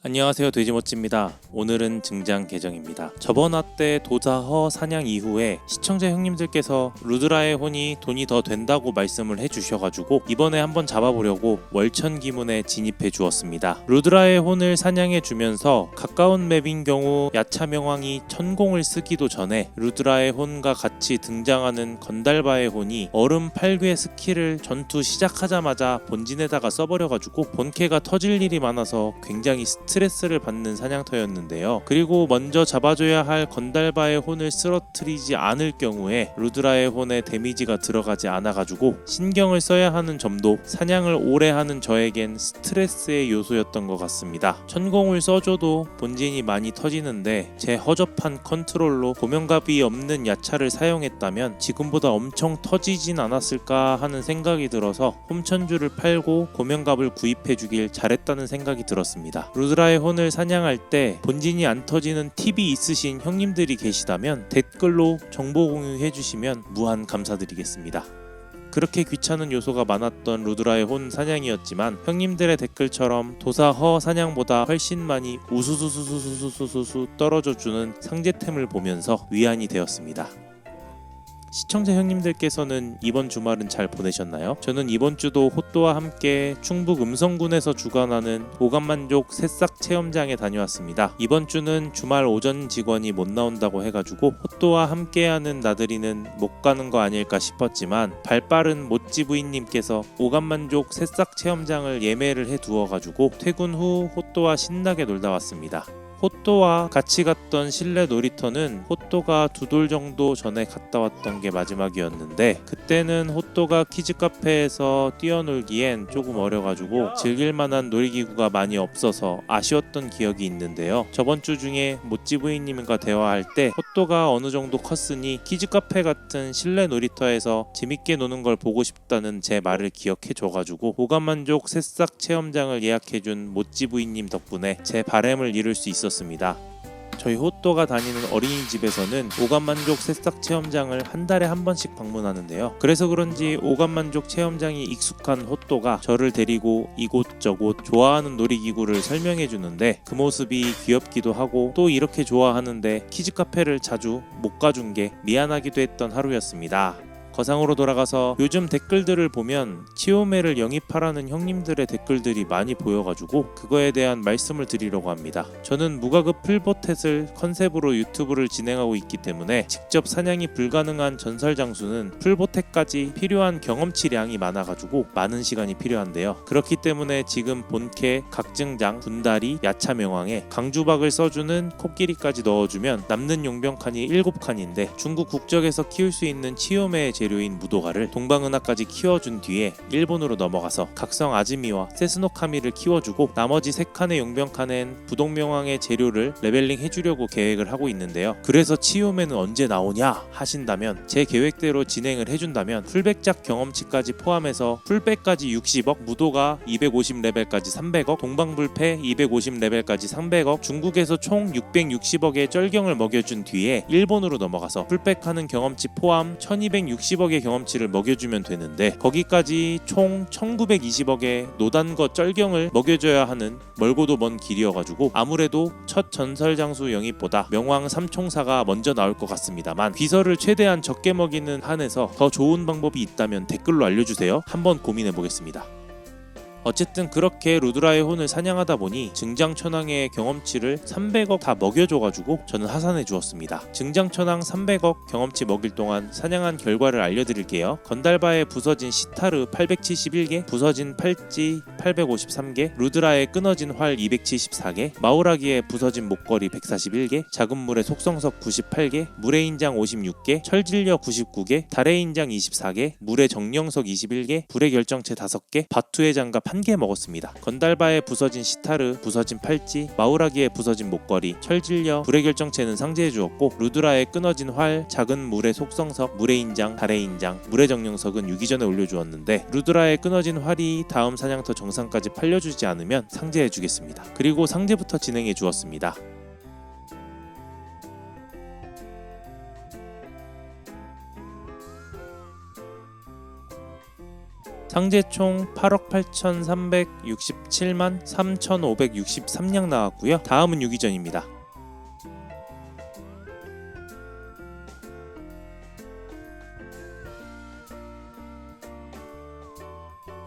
안녕하세요 돼지모찌입니다. 오늘은 증장 계정입니다. 저번 화때 도사허 사냥 이후에 시청자 형님들께서 루드라의 혼이 돈이 더 된다고 말씀을 해주셔가지고 이번에 한번 잡아보려고 월천 기문에 진입해 주었습니다. 루드라의 혼을 사냥해 주면서 가까운 맵인 경우 야차 명왕이 천공을 쓰기도 전에 루드라의 혼과 같이 등장하는 건달바의 혼이 얼음 8괴 스킬을 전투 시작하자마자 본진에다가 써버려가지고 본캐가 터질 일이 많아서 굉장히 스트레스를 받는 사냥터였는데요. 그리고 먼저 잡아줘야 할 건달바의 혼을 쓰러뜨리지 않을 경우에 루드라의 혼에 데미지가 들어가지 않아가지고 신경을 써야 하는 점도 사냥을 오래 하는 저에겐 스트레스의 요소였던 것 같습니다. 천공을 써줘도 본진이 많이 터지는데 제 허접한 컨트롤로 고명갑이 없는 야차를 사용했다면 지금보다 엄청 터지진 않았을까 하는 생각이 들어서 홈천주를 팔고 고명갑을 구입해주길 잘했다는 생각이 들었습니다. 루드 라의 혼을 사냥할 때 본진이 안 터지는 팁이 있으신 형님들이 계시다면 댓글로 정보 공유해 주시면 무한 감사드리겠습니다. 그렇게 귀찮은 요소가 많았던 루드라의 혼 사냥이었지만 형님들의 댓글처럼 도사허 사냥보다 훨씬 많이 우수수수수수수수수 떨어져 주는 상제템을 보면서 위안이 되었습니다. 시청자 형님들께서는 이번 주말은 잘 보내셨나요? 저는 이번 주도 호또와 함께 충북 음성군에서 주관하는 오감만족 새싹 체험장에 다녀왔습니다. 이번 주는 주말 오전 직원이 못 나온다고 해가지고 호또와 함께하는 나들이는 못 가는 거 아닐까 싶었지만 발빠른 모찌 부인님께서 오감만족 새싹 체험장을 예매를 해 두어가지고 퇴근 후 호또와 신나게 놀다 왔습니다. 호또와 같이 갔던 실내 놀이터는 호또가 두 돌 정도 전에 갔다 왔던 게 마지막이었는데 그때는 호또가 키즈 카페에서 뛰어놀기엔 조금 어려가지고 즐길 만한 놀이기구가 많이 없어서 아쉬웠던 기억이 있는데요. 저번 주 중에 모찌 부인님과 대화할 때 호또가 어느 정도 컸으니 키즈 카페 같은 실내 놀이터에서 재밌게 노는 걸 보고 싶다는 제 말을 기억해 줘가지고 오감만족 새싹 체험장을 예약해준 모찌 부인님 덕분에 제 바램을 이룰 수 있었습니다. 있었습니다. 저희 호또가 다니는 어린이집에서는 오감만족 새싹 체험장을 한 달에 한 번씩 방문하는데요. 그래서 그런지 오감만족 체험장이 익숙한 호또가 저를 데리고 이곳저곳 좋아하는 놀이기구를 설명해 주는데 그 모습이 귀엽기도 하고 또 이렇게 좋아하는데 키즈 카페를 자주 못 가준 게 미안하기도 했던 하루였습니다. 거상으로 돌아가서 요즘 댓글들을 보면 치오메를 영입하라는 형님들의 댓글들이 많이 보여가지고 그거에 대한 말씀을 드리려고 합니다. 저는 무가급 풀보텟을 컨셉으로 유튜브를 진행하고 있기 때문에 직접 사냥이 불가능한 전설 장수는 풀보텟까지 필요한 경험치량이 많아가지고 많은 시간이 필요한데요. 그렇기 때문에 지금 본캐, 각증장, 분다리, 야차명왕에 강주박을 써주는 코끼리까지 넣어주면 남는 용병 칸이 7칸인데 중국 국적에서 키울 수 있는 치오메의 제 재료 인 무도가를 동방은하까지 키워준 뒤에 일본으로 넘어가서 각성 아즈미와 세스노카미를 키워주고 나머지 세 칸의 용병칸엔 부동명왕의 재료를 레벨링 해주려고 계획을 하고 있는데요. 그래서 치오메는 언제 나오냐 하신다면 제 계획대로 진행을 해준다면 풀백작 경험치까지 포함해서 풀백까지 60억, 무도가 250레벨까지 300억, 동방불패 250레벨까지 300억, 중국에서 총 660억의 쩔경을 먹여준 뒤에 일본으로 넘어가서 풀백하는 경험치 포함 1260 120억의 경험치를 먹여주면 되는데 거기까지 총 1920억의 노단거 쩔경을 먹여줘야 하는 멀고도 먼 길이어가지고 아무래도 첫 전설 장수 영입보다 명왕 삼총사가 먼저 나올 것 같습니다만 귀설을 최대한 적게 먹이는 한에서 더 좋은 방법이 있다면 댓글로 알려주세요. 한번 고민해 보겠습니다. 어쨌든 그렇게 루드라의 혼을 사냥하다 보니 증장천왕의 경험치를 300억 다 먹여줘가지고 저는 하산해 주었습니다. 증장천왕 300억 경험치 먹일 동안 사냥한 결과를 알려드릴게요. 건달바에 부서진 시타르 871개, 부서진 팔찌 853개, 루드라에 끊어진 활 274개, 마우라기에 부서진 목걸이 141개, 작은 물의 속성석 98개, 물의 인장 56개, 철질려 99개, 달의 인장 24개, 물의 정령석 21개, 불의 결정체 5개, 바투의 장갑 1개 먹었습니다. 건달바에 부서진 시타르, 부서진 팔찌, 마우라기에 부서진 목걸이, 철질려, 불의 결정체는 상제해 주었고 루드라에 끊어진 활, 작은 물의 속성석, 물의 인장, 달의 인장, 물의 정령석은 유기전에 올려주었는데 루드라에 끊어진 활이 다음 사냥터 정상까지 팔려주지 않으면 상제해 주겠습니다. 그리고 상제부터 진행해 주었습니다. 상제 총 8억 8,367만 3,563량 나왔고요. 다음은 유기전입니다.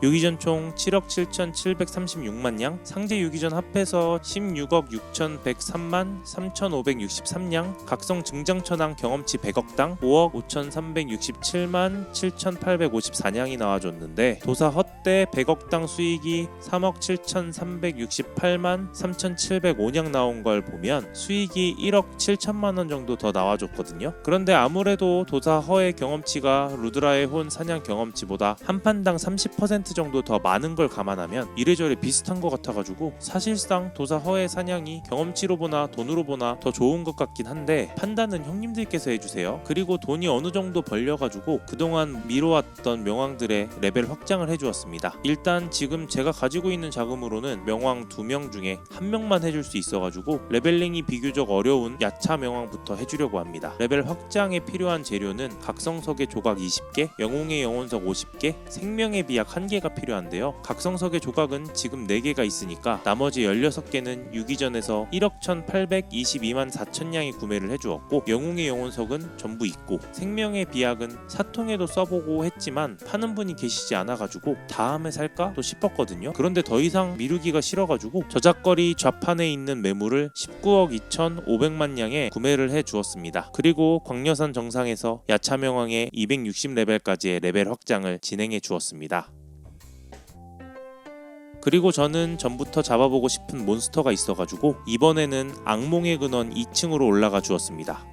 유기전 총 7억 7,736만 양, 상제 유기전 합해서 16억 6,103만 3,563량, 각성 증장천왕 경험치 100억당 5억 5,367만 7,854량이 나와줬는데 도사 헛대 100억당 수익이 3억 7,368만 3,705량 나온 걸 보면 수익이 1억 7천만 원 정도 더 나와줬거든요. 그런데 아무래도 도사 허의 경험치가 루드라의 혼 사냥 경험치보다 한 판당 30% 정도 더 많은 걸 감안하면 이래저래 비슷한 것 같아가지고 사실상 도사 허의 사냥이 경험치로 보나 돈으로 보나 더 좋은 것 같긴 한데 판단은 형님들께서 해주세요. 그리고 돈이 어느 정도 벌려가지고 그동안 미뤄왔던 명왕들의 레벨 확장을 해주었습니다. 일단 지금 제가 가지고 있는 자금으로는 명왕 두명 중에 한 명만 해줄 수 있어가지고 레벨링이 비교적 어려운 야차 명왕부터 해주려고 합니다. 레벨 확장에 필요한 재료는 각성석의 조각 20개, 영웅의 영혼석 50개, 생명의 비약 1개 가 필요한데요. 각성석의 조각은 지금 4개가 있으니까 나머지 16개는 유기전에서 1억 1,822만 4천 량이 구매를 해주었고 영웅의 영혼석은 전부 있고 생명의 비약은 사통에도 써보고 했지만 파는 분이 계시지 않아가지고 다음에 살까 또 싶었거든요. 그런데 더 이상 미루기가 싫어가지고 저작거리 좌판에 있는 매물을 19억 2,500만 량에 구매를 해 주었습니다. 그리고 광려산 정상에서 야차명왕의 260레벨까지의 레벨 확장을 진행해 주었습니다. 그리고 저는 전부터 잡아보고 싶은 몬스터가 있어가지고 이번에는 악몽의 근원 2층으로 올라가 주었습니다.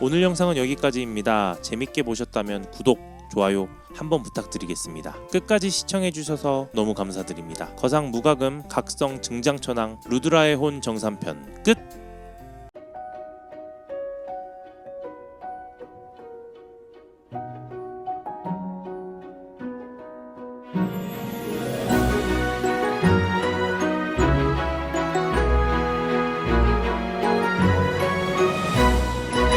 오늘 영상은 여기까지입니다. 재밌게 보셨다면 구독, 좋아요 한번 부탁드리겠습니다. 끝까지 시청해주셔서 너무 감사드립니다. 거상 무가금 각성 증장천왕 루드라의 혼 정산편 끝!